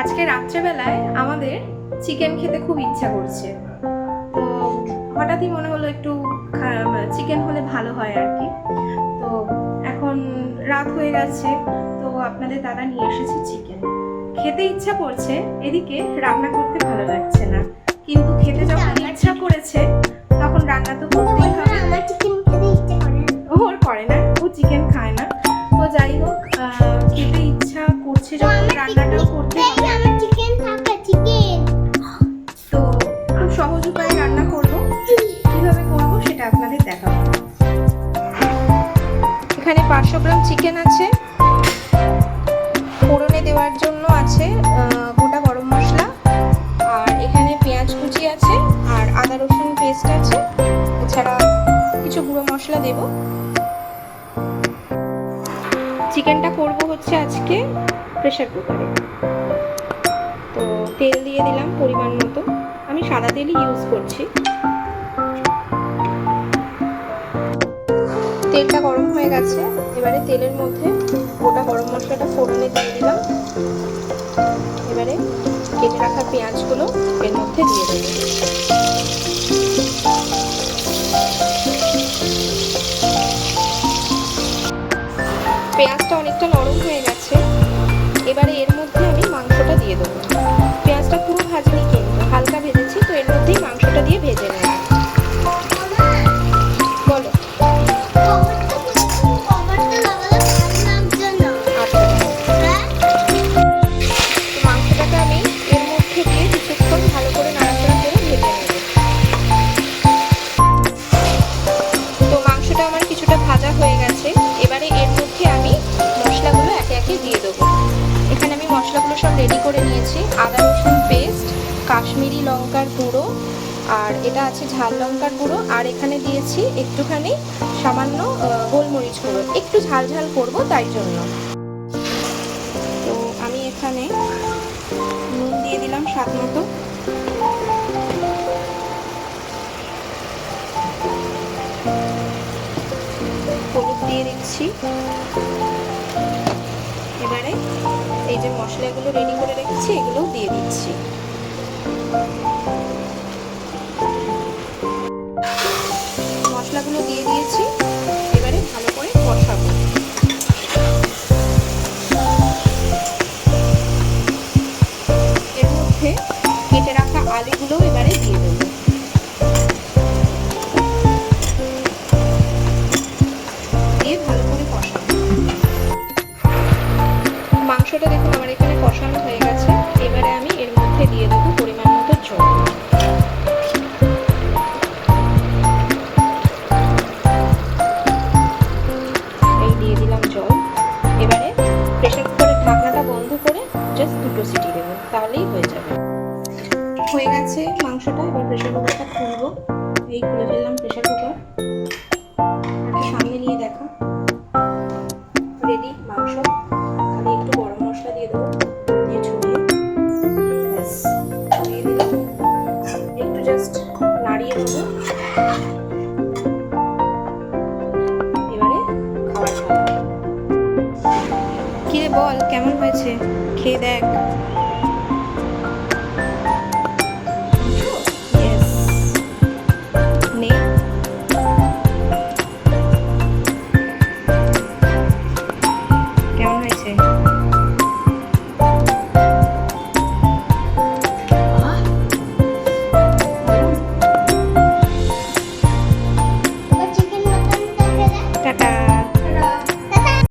আজকে রাত্রেবেলায় আমাদের চিকেন খেতে খুব ইচ্ছা করছে। তো হঠাৎই মনে হলো একটু চিকেন হলে ভালো হয় আর কি। তো এখন রাত হয়ে গেছে তো আপনাদের দাদা নিয়ে এসেছে চিকেন। খেতে ইচ্ছা করছে এদিকে রান্না করতে ভালো লাগছে না। কিন্তু খেতে যখন ইচ্ছা করেছে তখন রান্না তো করতেই হবে। এখানে পাঁচশো গ্রাম চিকেন আছে। ফোড়নে দেওয়ার জন্য আছে গোটা গরম মশলা। আর এখানে পেঁয়াজ কুচি আছে, আর আদা রসুন পেস্ট আছে। এছাড়া কিছু গুঁড়ো মশলা দেব। চিকেনটা করব হচ্ছে আজকে প্রেসার কুকারে তো তেল দিয়ে দিলাম পরিমাণ মতো। আমি সাদা তেলই ইউজ করছি। তেলটা গরম হয়ে গেছে, এবারে তেলের মধ্যে গোটা গরম মশলাটা ফোড়নে দিয়ে দিলাম। এবারে কেটে রাখা পেঁয়াজগুলো এর মধ্যে দিয়ে দেবো। পেঁয়াজটা অনেকটা নরম হয়ে গেছে, এবারে এর মধ্যে আমি মাংসটা দিয়ে দেবো। পেঁয়াজটা পুরো ভাজিনি সব রেডি করে নিয়েছি। আদা রসুন পেস্ট কাশ্মীরি লঙ্কার গুঁড়ো, আর এটা আছে ঝাল লঙ্কার গুঁড়ো। আর এখানে দিয়েছি একটুখানি সামান্য গোলমরিচ গুঁড়ো। একটু ঝাল ঝাল করব তাই জন্য। তো আমি এখানে নুন দিয়ে দিলাম স্বাদ মতো। হলুদ দিয়ে দিচ্ছি। যে মশলাগুলো রেডি করে রেখেছি, এগুলোও দিয়ে দিচ্ছি। মশলাগুলো দিয়ে দিয়েছি, এবারে ভালো করে কষাবো। এর মধ্যে কেটে রাখা আলুগুলো এবারে দিয়ে দেবো। মাংসটা দেখুন, আমার এখানে কষানো হয়ে গেছে। এবারে আমি এর মধ্যে দিয়ে দেবো পরিমাণ মতো জল। এই দিয়ে দিলাম এবারে প্রেশার কুকারের বন্ধ করে জাস্ট দুটো সিটি দেবো, তাহলেই হয়ে যাবে। হয়ে গেছে মাংসটা, এবার প্রেশার কুকারটা খুলবো। এই খুলে ফেললাম প্রেশার কুকার বল কেমন হয়েছে? খেয়ে দেখ।